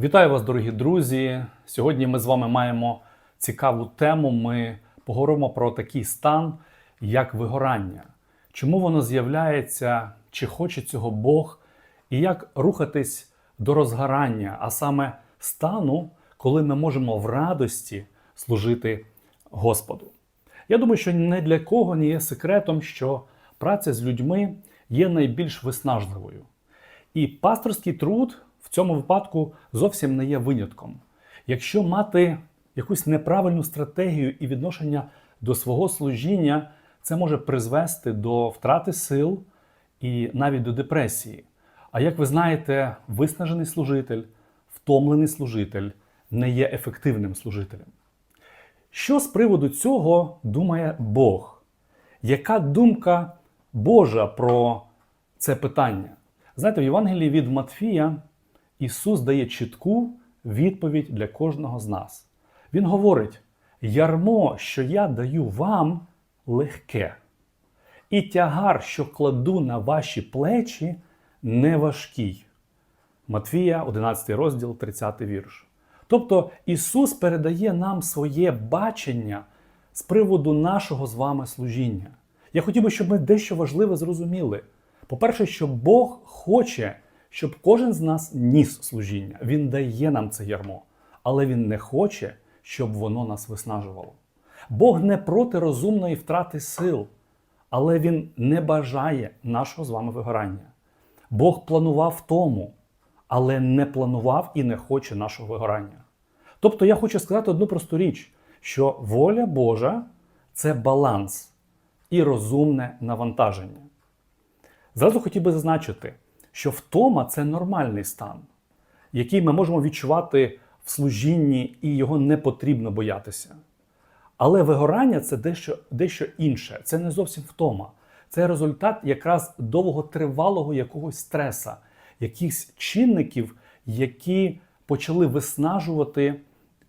Вітаю вас, дорогі друзі! Сьогодні ми з вами маємо цікаву тему. Ми поговоримо про такий стан, як вигорання. Чому воно з'являється, чи хоче цього Бог, і як рухатись до розгорання, а саме стану, коли ми можемо в радості служити Господу. Я думаю, що не для кого не є секретом, що праця з людьми є найбільш виснажливою. І пасторський труд в цьому випадку зовсім не є винятком. Якщо мати якусь неправильну стратегію і відношення до свого служіння, це може призвести до втрати сил і навіть до депресії. А як ви знаєте, виснажений служитель, втомлений служитель не є ефективним служителем. Що з приводу цього думає Бог? Яка думка Божа про це питання? Знаєте, в Євангелії від Матфія Ісус дає чітку відповідь для кожного з нас. Він говорить: ярмо, що я даю вам, легке, і тягар, що кладу на ваші плечі, не важкий. Матвія, 11 розділ, 30 вірш. Тобто Ісус передає нам своє бачення з приводу нашого з вами служіння. Я хотів би, щоб ми дещо важливе зрозуміли. По-перше, що Бог хоче, щоб кожен з нас ніс служіння. Він дає нам це ярмо, але Він не хоче, щоб воно нас виснажувало. Бог не проти розумної втрати сил, але Він не бажає нашого з вами вигорання. Бог планував тому, але не планував і не хоче нашого вигорання. Тобто я хочу сказати одну просту річ, що воля Божа це баланс і розумне навантаження. Зразу хотів би зазначити, що втома це нормальний стан, який ми можемо відчувати в служінні, і його не потрібно боятися. Але вигорання це дещо, дещо інше, це не зовсім втома. Це результат якраз довготривалого якогось стреса, якихось чинників, які почали виснажувати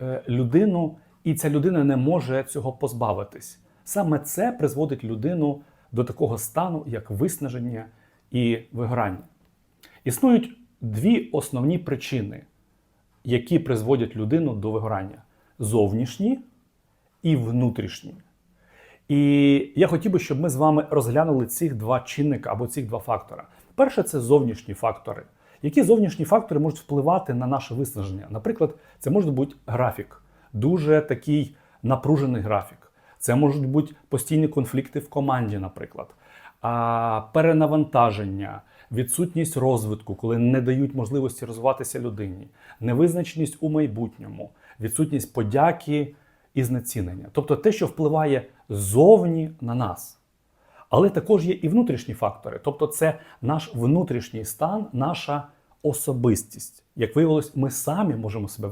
е, людину, і ця людина не може цього позбавитись. Саме це призводить людину до такого стану, як виснаження і вигорання. Існують дві основні причини, які призводять людину до вигорання: зовнішні і внутрішні. І я хотів би, щоб ми з вами розглянули цих два чинника або цих два фактора. Перше це зовнішні фактори. Які зовнішні фактори можуть впливати на наше виснаження? Наприклад, це може бути графік, дуже такий напружений графік. Це можуть бути постійні конфлікти в команді, наприклад, перенавантаження, відсутність розвитку, коли не дають можливості розвиватися людині, невизначеність у майбутньому, відсутність подяки і знецінення. Тобто те, що впливає зовні на нас. Але також є і внутрішні фактори, тобто це наш внутрішній стан, наша особистість. Як виявилось, ми самі можемо себе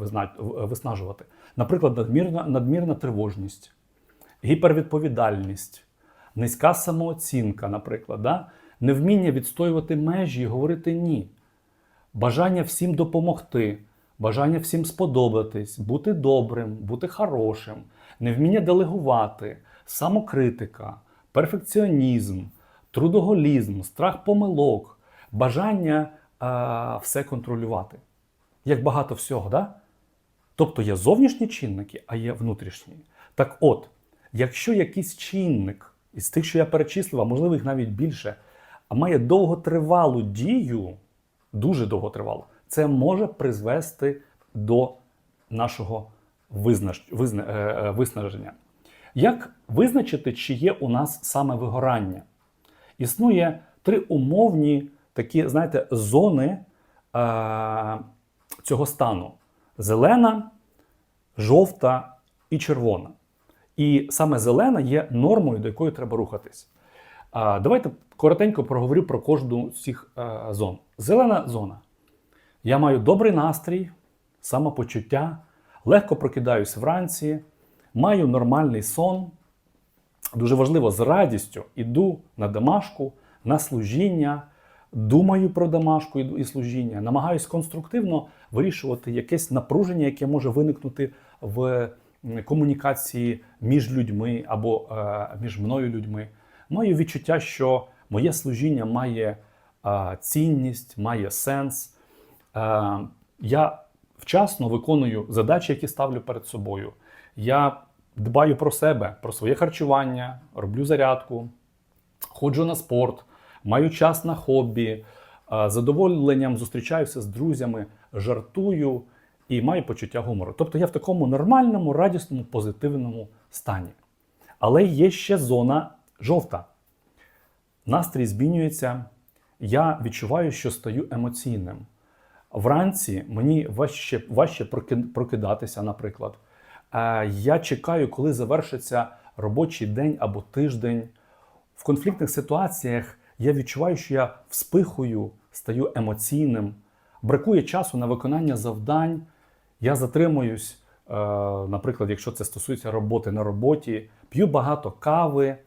виснажувати. Наприклад, надмірна, надмірна тривожність, гіпервідповідальність, низька самооцінка, наприклад, да? Невміння відстоювати межі і говорити ні, бажання всім допомогти, бажання всім сподобатись, бути добрим, бути хорошим, невміння делегувати, самокритика, перфекціонізм, трудоголізм, страх помилок, бажання а, все контролювати. Як багато всього, да? Тобто є зовнішні чинники, а є внутрішні. Так от, якщо якийсь чинник із тих, що я перечислив, а можливо їх навіть більше, а має довготривалу дію, дуже довготривалу, це може призвести до нашого е, е, виснаження. Як визначити, чи є у нас саме вигорання? Існує три умовні такі, знаєте, зони е, цього стану: зелена, жовта і червона. І саме зелена є нормою, до якої треба рухатись. Давайте коротенько проговорю про кожну з цих е, зон. Зелена зона. Я маю добрий настрій, самопочуття, легко прокидаюсь вранці, маю нормальний сон. Дуже важливо, з радістю іду на домашку, на служіння, думаю про домашку і і служіння, намагаюсь конструктивно вирішувати якесь напруження, яке може виникнути в комунікації між людьми або е, між мною людьми. Маю відчуття, що моє служіння має е, цінність, має сенс. Е, я вчасно виконую задачі, які ставлю перед собою. Я дбаю про себе, про своє харчування, роблю зарядку, ходжу на спорт, маю час на хобі, а, задоволенням зустрічаюся з друзями, жартую і маю почуття гумору. Тобто я в такому нормальному, радісному, позитивному стані. Але є ще зона жовта. Настрій змінюється. Я відчуваю, що стаю емоційним. Вранці мені важче, важче прокидатися, наприклад. Е, Я чекаю, коли завершиться робочий день або тиждень. В конфліктних ситуаціях я відчуваю, що я вспихую, стаю емоційним, бракує часу на виконання завдань. Я затримуюсь, е, наприклад, якщо це стосується роботи на роботі, п'ю багато кави,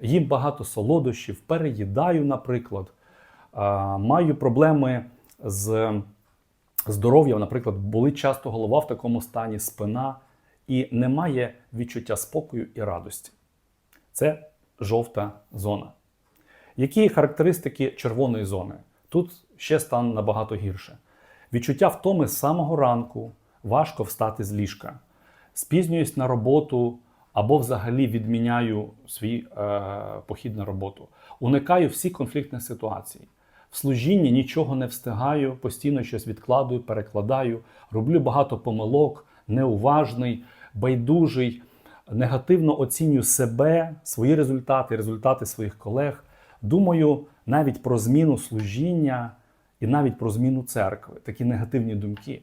їм багато солодощів, переїдаю, наприклад, маю проблеми з здоров'ям, наприклад, болить часто голова в такому стані, спина, і немає відчуття спокою і радості. Це жовта зона. Які характеристики червоної зони? Тут ще стан набагато гірше. Відчуття втоми з самого ранку, важко встати з ліжка, спізнююсь на роботу або взагалі відміняю свій е, похід на роботу, уникаю всіх конфліктних ситуацій. В служінні нічого не встигаю, постійно щось відкладую, перекладаю, роблю багато помилок, неуважний, байдужий, негативно оцінюю себе, свої результати, результати своїх колег. Думаю навіть про зміну служіння і навіть про зміну церкви, такі негативні думки.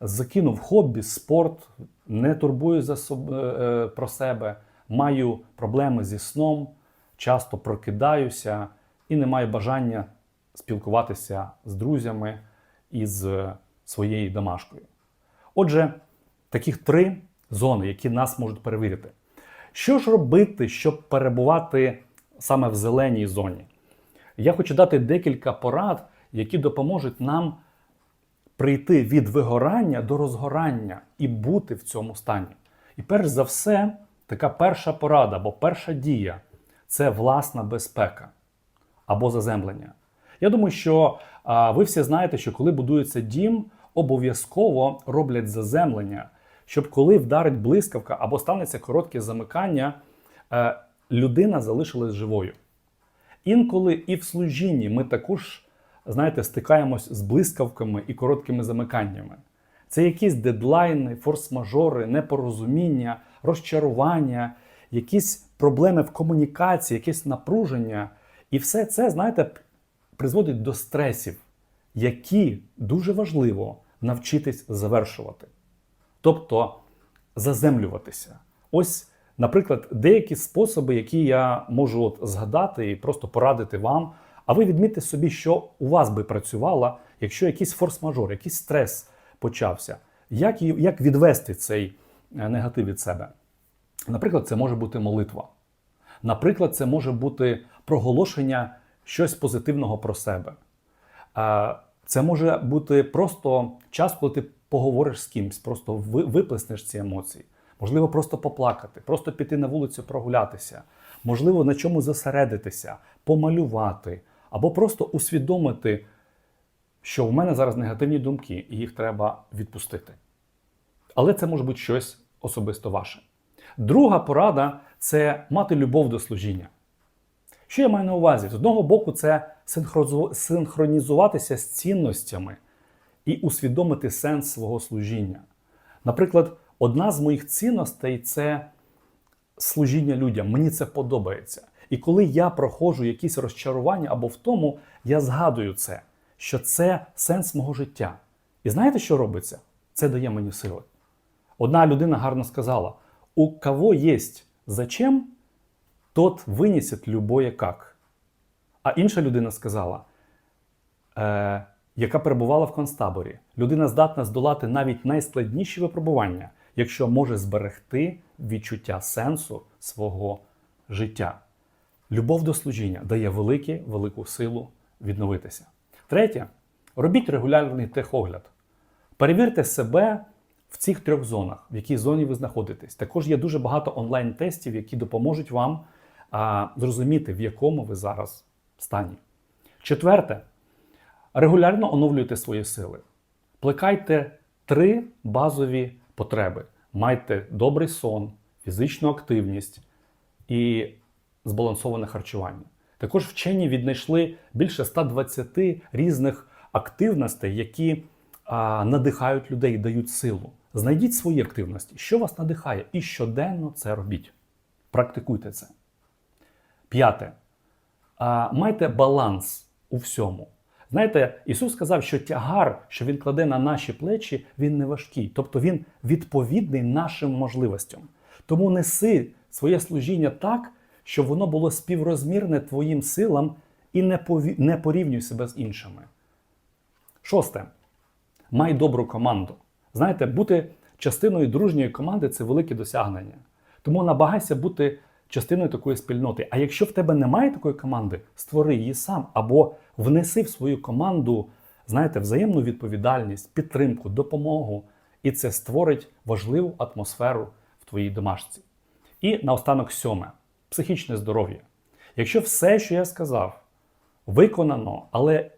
Закинув хобі, спорт, не турбую за соб... е, про себе, маю проблеми зі сном, часто прокидаюся і не маю бажання спілкуватися з друзями і з своєю домашкою. Отже, таких три зони, які нас можуть перевірити. Що ж робити, щоб перебувати саме в зеленій зоні? Я хочу дати декілька порад, які допоможуть нам прийти від вигорання до розгорання і бути в цьому стані. І перш за все, така перша порада або перша дія це власна безпека або заземлення. Я думаю, що а, ви всі знаєте, що коли будується дім, обов'язково роблять заземлення, щоб коли вдарить блискавка або станеться коротке замикання, е, людина залишилась живою. Інколи і в служінні ми також, знаєте, стикаємось з блискавками і короткими замиканнями. Це якісь дедлайни, форс-мажори, непорозуміння, розчарування, якісь проблеми в комунікації, якесь напруження. І все це, знаєте, призводить до стресів, які дуже важливо навчитись завершувати. Тобто заземлюватися. Ось, наприклад, деякі способи, які я можу от згадати і просто порадити вам. А ви відмітьте собі, що у вас би працювало, якщо якийсь форс-мажор, якийсь стрес почався. Як, як відвести цей е, негатив від себе? Наприклад, це може бути молитва. Наприклад, це може бути проголошення щось позитивного про себе. Це може бути просто час, коли ти поговориш з кимсь, просто ви- виплеснеш ці емоції. Можливо, просто поплакати, просто піти на вулицю прогулятися, можливо, на чому зосередитися, помалювати, або просто усвідомити, що в мене зараз негативні думки, і їх треба відпустити. Але це може бути щось особисто ваше. Друга порада це мати любов до служіння. Що я маю на увазі? З одного боку, це синхронізуватися з цінностями і усвідомити сенс свого служіння. Наприклад, одна з моїх цінностей це служіння людям. Мені це подобається. І коли я проходжу якісь розчарування або втому, я згадую це, що це сенс мого життя. І знаєте, що робиться? Це дає мені сили. Одна людина гарно сказала: у кого есть зачем, тот винесет любое как. А інша людина сказала, е, яка перебувала в концтаборі, людина здатна здолати навіть найскладніші випробування, якщо може зберегти відчуття сенсу свого життя. Любов до служіння дає велику, велику силу відновитися. Третє, робіть регулярний техогляд. Перевірте себе в цих трьох зонах, в якій зоні ви знаходитесь. Також є дуже багато онлайн-тестів, які допоможуть вам а, зрозуміти, в якому ви зараз стані. Четверте, регулярно оновлюйте свої сили. Плекайте три базові потреби: майте добрий сон, фізичну активність і збалансоване харчування. Також вчені віднайшли більше 120 різних активностей, які а, надихають людей дають силу. Знайдіть свої активності, що вас надихає, і щоденно це робіть. Практикуйте це. П'яте. А, майте баланс у всьому. Знаєте, Ісус сказав, що тягар, що Він кладе на наші плечі, він не важкий, тобто він відповідний нашим можливостям. Тому неси своє служіння так, щоб воно було співрозмірне твоїм силам і не, пові... не порівнюй себе з іншими. Шосте. Май добру команду. Знаєте, бути частиною дружньої команди це велике досягнення. Тому намагайся бути частиною такої спільноти. А якщо в тебе немає такої команди, створи її сам або внеси в свою команду, знаєте, взаємну відповідальність, підтримку, допомогу. І це створить важливу атмосферу в твоїй домашці. І наостанок сьоме психічне здоров'я. Якщо все, що я сказав, виконано, але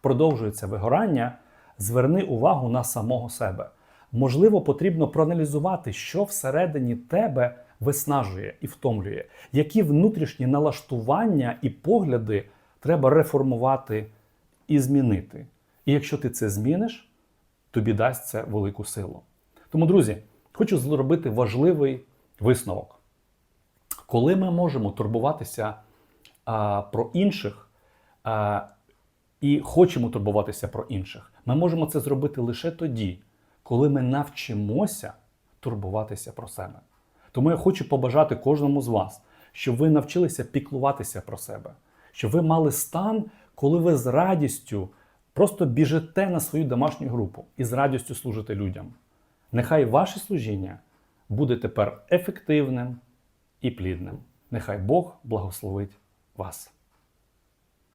продовжується вигорання, зверни увагу на самого себе. Можливо, потрібно проаналізувати, що всередині тебе виснажує і втомлює, які внутрішні налаштування і погляди треба реформувати і змінити. І якщо ти це зміниш, тобі дасть це велику силу. Тому, друзі, хочу зробити важливий висновок. Коли ми можемо турбуватися а, про інших а, і хочемо турбуватися про інших, ми можемо це зробити лише тоді, коли ми навчимося турбуватися про себе. Тому я хочу побажати кожному з вас, щоб ви навчилися піклуватися про себе, щоб ви мали стан, коли ви з радістю просто біжите на свою домашню групу і з радістю служите людям. Нехай ваше служіння буде тепер ефективним і плідним. Нехай Бог благословить вас.